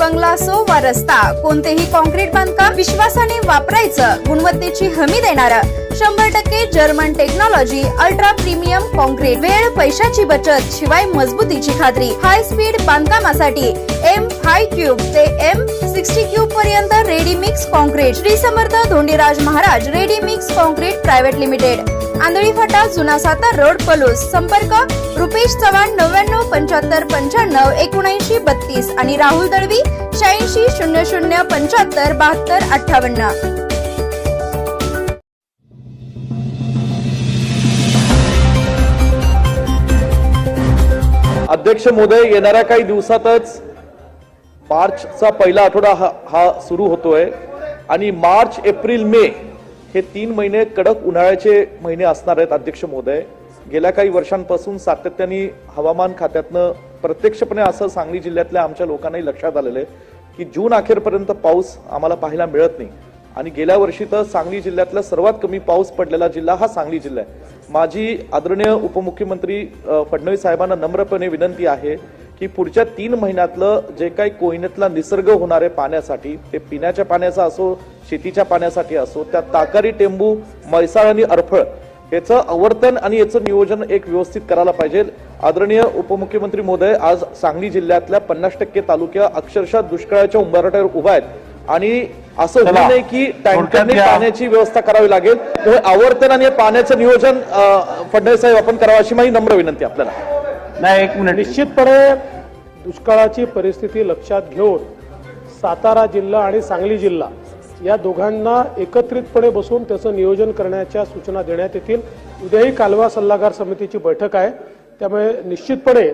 बंगला असो वा रस्ता कोणतेही कॉन्क्रीट बांधकाम विश्वासाने वापरायचं गुणवत्तेची हमी देणार. शंभर टक्के German technology ultra premium concrete वेळ पैशाची बचत शिवाय मजबूतीची खात्री. हाय स्पीड बांधकामासाठी एम हाय क्यूब ते एम सिक्स्टी क्यूब पर्यंत ready mix concrete Shri Samarth Dhondiraj Maharaj ready mix concrete private limited. Andhali फाटा जुना सातार रोड पलूस. संपर्क रुपेश चव्हाण नव्याण्णव पंच्याहत्तर पंच्याण्णव एकोणऐंशी बत्तीस. आणि राहुल दळवी शहाऐंशी शून्य शून्य पंच्याहत्तर बहात्तर अठ्ठावन्न. अध्यक्ष मोदय येणाऱ्या काही दिवसातच मार्चचा पहिला आठवडा हा हा सुरू होतोय. आणि मार्च एप्रिल मे हे तीन महिने कडक उन्हाळ्याचे महिने असणार आहेत अध्यक्ष मोदय गेल्या काही वर्षांपासून सातत्याने हवामान खात्यातनं प्रत्यक्षपणे असं सांगली जिल्ह्यातल्या आमच्या लोकांनाही लक्षात आलेलं आहे की जून अखेरपर्यंत पाऊस आम्हाला पाहायला मिळत नाही. आणि गेल्या वर्षी तर सांगली जिल्ह्यातला सर्वात कमी पाऊस पडलेला जिल्हा हा सांगली जिल्हा आहे. माझी आदरणीय उपमुख्यमंत्री फडणवीस साहेबांना नम्रपणे विनंती आहे की पुढच्या तीन महिन्यातलं जे काही कोयनेतला निसर्ग होणार आहे पाण्यासाठी ते पिण्याच्या पाण्याचा असो शेतीच्या पाण्यासाठी असो त्या ताकारी टेंबू म्हैसाळ आणि अरफळ याचं आवर्तन आणि याचं नियोजन एक व्यवस्थित करायला पाहिजे. आदरणीय उपमुख्यमंत्री मोदय आज सांगली जिल्ह्यातल्या पन्नास टक्के तालुक्या अक्षरशः दुष्काळाच्या उंबरठ्यावर उभा आहेत. आणि असं होऊ. नये की टँकरने पाण्याची व्यवस्था करावी लागेल. तर हे आवर्तन आणि पाण्याचं नियोजन फडणवीस साहेब आपण करावं अशी माझी नम्र विनंती आपल्याला. नाही एक मिनिट. निश्चितपणे दुष्काळाची परिस्थिती लक्षात घेऊन सातारा जिल्हा आणि सांगली जिल्हा या दोघांना एकत्रितपणे बसून त्याचं नियोजन करण्याच्या सूचना देण्यात येतील. उद्याही कालवा सल्लागार समितीची बैठक आहे. त्यामुळे निश्चितपणे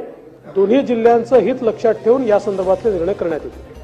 दोन्ही जिल्ह्यांचं हित लक्षात ठेवून या संदर्भातले निर्णय करण्यात येतील.